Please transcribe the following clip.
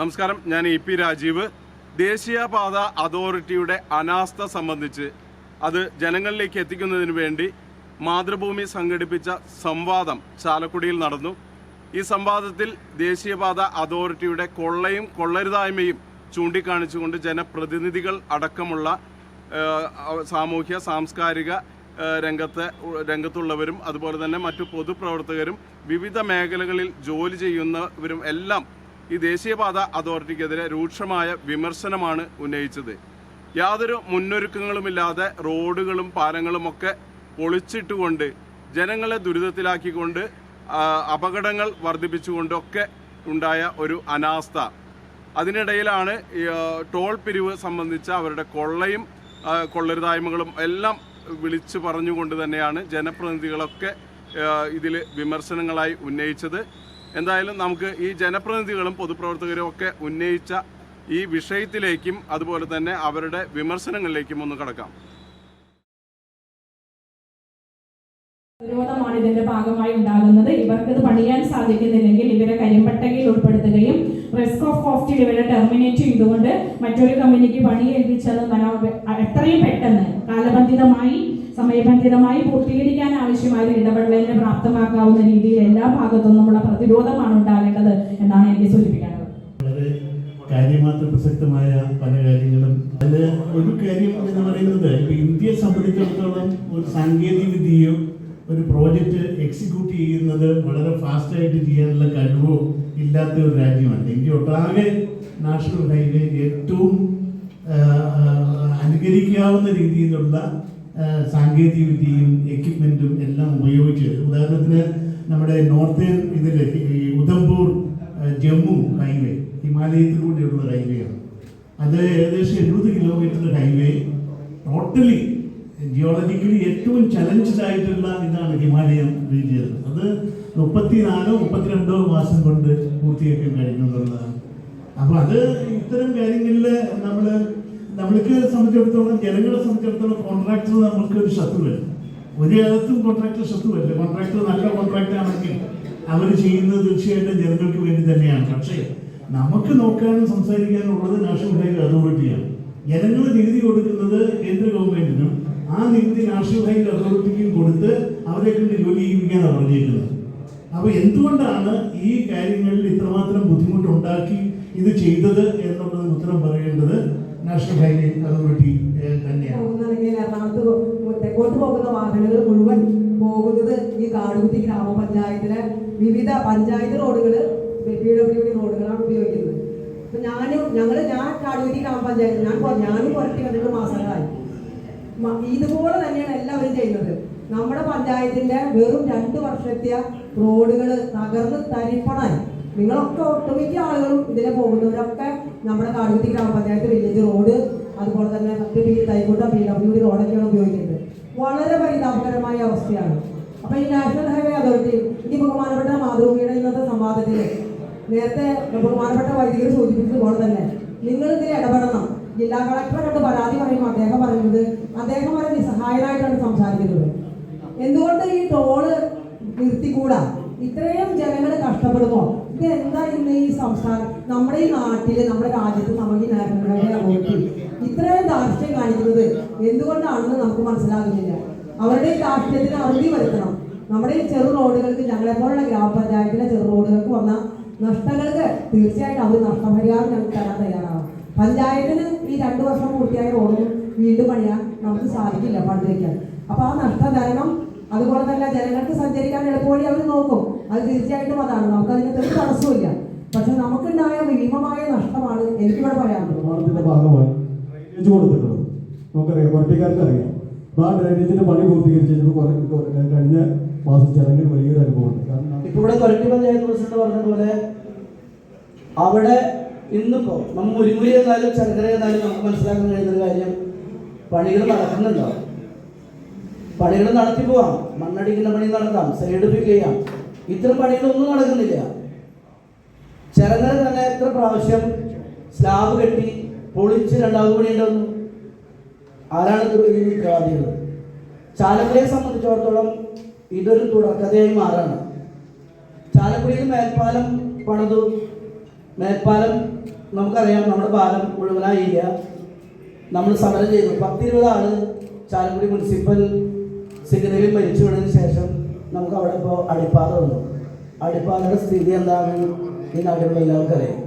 നമസ്കാരം. ഞാൻ E P Rajeev. ദേശീയപാത അതോറിറ്റിയുടെ അനാസ്ഥ സംബന്ധിച്ച് അത് ജനങ്ങളിലേക്ക് എത്തിക്കുന്നതിന് വേണ്ടി മാതൃഭൂമി സംഘടിപ്പിച്ച സംവാദം ചാലക്കുടിയിൽ നടന്നു. ഈ സംവാദത്തിൽ ദേശീയപാത അതോറിറ്റിയുടെ കൊള്ളയും കൊള്ളരുതായ്മയും ചൂണ്ടിക്കാണിച്ചുകൊണ്ട് ജനപ്രതിനിധികൾ അടക്കമുള്ള സാമൂഹ്യ സാംസ്കാരിക രംഗത്ത് രംഗത്തുള്ളവരും അതുപോലെ തന്നെ മറ്റു പൊതുപ്രവർത്തകരും വിവിധ മേഖലകളിൽ ജോലി ചെയ്യുന്നവരും എല്ലാം ഈ ദേശീയപാത അതോറിറ്റിക്കെതിരെ രൂക്ഷമായ വിമർശനമാണ് ഉന്നയിച്ചത്. യാതൊരു മുന്നൊരുക്കങ്ങളുമില്ലാതെ റോഡുകളും പാലങ്ങളുമൊക്കെ പൊളിച്ചിട്ടുകൊണ്ട് ജനങ്ങളെ ദുരിതത്തിലാക്കിക്കൊണ്ട് അപകടങ്ങൾ വർദ്ധിപ്പിച്ചുകൊണ്ടൊക്കെ ഉണ്ടായ ഒരു അനാസ്ഥ. അതിനിടയിലാണ് ടോൾ പിരിവ് സംബന്ധിച്ച അവരുടെ കൊള്ളയും കൊള്ളരുതായ്മകളും എല്ലാം വിളിച്ചു പറഞ്ഞുകൊണ്ട് തന്നെയാണ് ജനപ്രതിനിധികളൊക്കെ ഇതിൽ വിമർശനങ്ങളായി ഉന്നയിച്ചത്. എന്തായാലും നമുക്ക് ഈ ജനപ്രതിനിധികളും പൊതുപ്രവർത്തകരും ഒക്കെ ഉന്നയിച്ച ഈ വിഷയത്തിലേക്കും അതുപോലെ തന്നെ അവരുടെ വിമർശനങ്ങളിലേക്കും ഒന്ന് കടക്കാം. പ്രതിരോധമാണ് ഇതിന്റെ ഭാഗമായി ഉണ്ടാകുന്നത്. ഇവർക്ക് ഇത് പണിയാൻ സാധിക്കുന്നില്ലെങ്കിൽ ഇവരെ കരിമ്പട്ടകയിൽ ഉൾപ്പെടുത്തുകയും റിസ്ക് ഓഫ് കോസ്റ്റ് ഇവരെ ടെർമിനേറ്റ് ചെയ്തുകൊണ്ട് മറ്റൊരു കമ്പനിക്ക് പണി ഏൽപ്പിച്ചത് എത്രയും പെട്ടെന്ന് കാലബന്ധിതമായി സമയബന്ധിതമായി പൂർത്തീകരിക്കാൻ ആവശ്യമായ ഇടപെടലിനെ പ്രാപ്തമാക്കാവുന്ന രീതിയിൽ എല്ലാ ഭാഗത്തും നമ്മുടെ പ്രതിരോധമാണ് ഉണ്ടാകേണ്ടത് എന്നാണ് എനിക്ക് സൂചിപ്പിക്കാനുള്ളത്. വളരെ പ്രസക്തമായ പല കാര്യങ്ങളും. ഒരു കാര്യം എന്ന് പറയുന്നത് ഇപ്പൊ ഇന്ത്യയെ സംബന്ധിച്ചിടത്തോളം ഒരു സാങ്കേതിക വിദ്യയോ ഒരു പ്രോജക്റ്റ് എക്സിക്യൂട്ട് ചെയ്യുന്നത് വളരെ ഫാസ്റ്റായിട്ട് ചെയ്യാനുള്ള കഴിവോ ഇല്ലാത്ത ഒരു രാജ്യമാണ്. ഇന്ത്യ ഒട്ടാകെ നാഷണൽ ഹൈവേ ഏറ്റവും അനുകരിക്കാവുന്ന രീതിയിലുള്ള സാങ്കേതിക വിദ്യയും എക്യുപ്മെന്റും എല്ലാം ഉപയോഗിച്ച് ഉദാഹരണത്തിന് നമ്മുടെ നോർത്തേൺ ഇതിൽ ആ, ജമ്മു ഹൈവേ ഹിമാലയത്തിലൂടെയുള്ള ഹൈവേയാണ് അത് ഏകദേശം എഴുപത് കിലോമീറ്റർ ഹൈവേ ടോട്ടലി ജിയോളജിക്കലി ഏറ്റവും ചലഞ്ചഡ് ആയിട്ടുള്ള ഇതാണ് ഹിമാലയം റീജിയൻ അത് മുപ്പത്തിനാലോ മുപ്പത്തിരണ്ടോ മാസം കൊണ്ട് പൂർത്തിയാക്കാൻ കഴിഞ്ഞുള്ളതാണ് അപ്പൊ അത് ഇത്തരം കാര്യങ്ങളിൽ നമ്മൾ നമ്മൾക്ക് സംബന്ധിച്ചിടത്തോളം ജനങ്ങളെ സംബന്ധിച്ചിടത്തോളം കോൺട്രാക്ടർ നമ്മൾക്ക് ഒരു ശത്രുവല്ല. ഒരു കാലത്തും കോൺട്രാക്ടർ ശത്രുവല്ല. കോൺട്രാക്ടർ നല്ല കോൺട്രാക്ടർ ആണെങ്കിൽ അവർ ചെയ്യുന്നത് തീർച്ചയായിട്ടും ജനങ്ങൾക്ക് വേണ്ടി തന്നെയാണ്. പക്ഷേ നമുക്ക് നോക്കാനും സംസാരിക്കാനും ഉള്ളത് നാഷണൽ ഹൈവേ അതോറിറ്റിയാണ് ജനങ്ങൾ നികുതി കൊടുക്കുന്നത് കേന്ദ്ര ഗവൺമെന്റിനും ആ നികുതി ഹൈവേ അതോറിറ്റിക്കും കൊടുത്ത് അവരെ കൊണ്ട് ജോലി ചെയ്യിപ്പിക്കാനാണ് പറഞ്ഞിരിക്കുന്നത്. അപ്പൊ എന്തുകൊണ്ടാണ് ഈ കാര്യങ്ങളിൽ ഇത്രമാത്രം ബുദ്ധിമുട്ടുണ്ടാക്കി ഇത് ചെയ്തത് എന്നുള്ളത് ഉത്തരം പറയേണ്ടത് നാഷണൽ ഹൈവേ അതോറിറ്റി തന്നെയാണ്. പോകുന്ന വാഹനങ്ങൾ മുഴുവൻ പോകുന്നത് ഈ കാടുകുത്തി ഗ്രാമപഞ്ചായത്തിലെ വിവിധ പഞ്ചായത്ത് റോഡുകൾ പി റോഡുകളാണ് ഉപയോഗിക്കുന്നത്. അപ്പൊ ഞാനും ഞങ്ങൾ ഞാൻ കാടുകുത്തി ഗ്രാമപഞ്ചായത്ത് ഞാൻ ഞാനും പുരട്ടി വന്നിട്ട് മാസങ്ങളായി ഇതുപോലെ തന്നെയാണ് എല്ലാവരും ചെയ്യുന്നത്. നമ്മുടെ പഞ്ചായത്തിന്റെ വെറും രണ്ട് വർഷത്തെ റോഡുകൾ തകർന്ന് തരിപ്പണായി. നിങ്ങളൊക്കെ ഒട്ടുമിക്ക ആളുകളും ഇതിലെ പോകുന്നവരൊക്കെ നമ്മുടെ കാടുകുത്തി ഗ്രാമപഞ്ചായത്ത് വില്ലേജ് റോഡ് അതുപോലെ തന്നെ മറ്റ് പി തൈക്കോട്ട പി ഡബ്ല്യു ഡി റോഡൊക്കെയാണ് ഉപയോഗിക്കുന്നത്. വളരെ പരിതാപകരമായ അവസ്ഥയാണ്. അപ്പൊ ഈ നാഷണൽ ഹൈവേ അതോറിറ്റി ഈ ബഹുമാനപ്പെട്ട മാതൃഭൂമിയുടെ ഇന്നത്തെ സംവാദത്തിൽ നേരത്തെ ബഹുമാനപ്പെട്ട വൈദികർ സൂചിപ്പിച്ചതുപോലെ തന്നെ നിങ്ങൾ ഇതിൽ ഇടപെടണം. ജില്ലാ കളക്ടറെ പരാതി പറയുമ്പോൾ അദ്ദേഹം പറയുന്നത് അദ്ദേഹം വളരെ നിസ്സഹായനായിട്ടാണ് സംസാരിക്കുന്നത്. എന്തുകൊണ്ട് ഈ ടോൾ നിർത്തിക്കൂടാ? ഇത്രയും ജനങ്ങൾ കഷ്ടപ്പെടുമോ ഇത് എന്താ ഇന്ന് ഈ സംസ്ഥാനം നമ്മുടെ ഈ നാട്ടിൽ നമ്മുടെ രാജ്യത്ത് നമുക്ക് ഈ നാഷണൽ ഇത്രയും ധാർഷ്ട്യം കാണിക്കുന്നത് എന്തുകൊണ്ടാണെന്ന് നമുക്ക് മനസ്സിലാകുന്നില്ല. അവരുടെ ദാർഷ്ട്യത്തിന് അറുതി വരുത്തണം. നമ്മുടെ ഈ ചെറു റോഡുകൾക്ക് ഞങ്ങളെപ്പോലുള്ള ഗ്രാമപഞ്ചായത്തിലെ ചെറു റോഡുകൾക്ക് വന്ന നഷ്ടങ്ങൾക്ക് തീർച്ചയായിട്ടും അവർ നഷ്ടപരിഹാരം ഞങ്ങൾക്ക് തരാൻ തയ്യാറാവും പഞ്ചായത്തിന് ഈ രണ്ടു വർഷം പൂർത്തിയായ റോഡ് വീണ്ടും പണിയാൻ നമുക്ക് സാധിക്കില്ല ഫണ്ട് വയ്ക്കാൻ അപ്പൊ ആ നഷ്ടം തരണം അതുപോലെ തന്നെ ജനങ്ങൾക്ക് സഞ്ചരിക്കാൻ എളുപ്പവഴി അവർ നോക്കും. അത് തീർച്ചയായിട്ടും അതാണ്. നമുക്ക് അതിന് തെളിവ് തടസ്സമില്ല പക്ഷെ നമുക്കുണ്ടായ ഭീമമായ നഷ്ടമാണ് എനിക്കിവിടെ പറയാനുള്ളത് ഭാഗമായി കൊടുത്തിട്ടുള്ളത് നമുക്കറിയാം ആ ഡ്രൈനേജിന്റെ പണി കഴിഞ്ഞ മാസം വലിയൊരു അനുഭവമുണ്ട്. കാരണം ഇപ്പൊ ഇവിടെ കൊരട്ടി പഞ്ചായത്ത് പ്രസിഡന്റ് പറഞ്ഞതുപോലെ അവിടെ ഇന്നിപ്പോ നമ്മൾ മുരിമുരി എന്നാലും ചങ്കര എന്നാലും നമുക്ക് മനസ്സിലാക്കാൻ കഴിയുന്ന കാര്യം പണികൾ നടക്കുന്നുണ്ടോ? പണികൾ നടത്തി പോവാം. മണ്ണടിക്കുന്ന പണി നടത്താം സൈഡ് ഫിൽ ചെയ്യാം. ഇത്തരം പണികളൊന്നും നടക്കുന്നില്ല. ചരങ്ങര തന്നെ എത്ര പ്രാവശ്യം സ്ലാബ് കെട്ടി പൊളിച്ച് രണ്ടാമത് പണി ഉണ്ടെന്നു ആരാണ് ഉത്തരവാദികൾ ചാലക്കുടിയെ സംബന്ധിച്ചിടത്തോളം ഇതൊരു തുടർക്കഥയായി മാറാണ്. ചാലക്കുടിയിൽ മേൽപ്പാലം പണിതു. മേൽപ്പാലം നമുക്കറിയാം നമ്മുടെ പാലം മുഴുവനായില്ല നമ്മൾ സമരം ചെയ്തു. പത്തിരുപത് ആൾ ചാലക്കുടി മുനിസിപ്പൽ സിഗ്നലിൽ മരിച്ചു വീണതിന് ശേഷം നമുക്ക് അവിടെ ഇപ്പോൾ അടിപ്പാത വന്നു. അടിപ്പാതയുടെ സ്ഥിതി എന്താണെന്ന് ഈ നാട്ടിലുള്ള എല്ലാവർക്കും അറിയാം.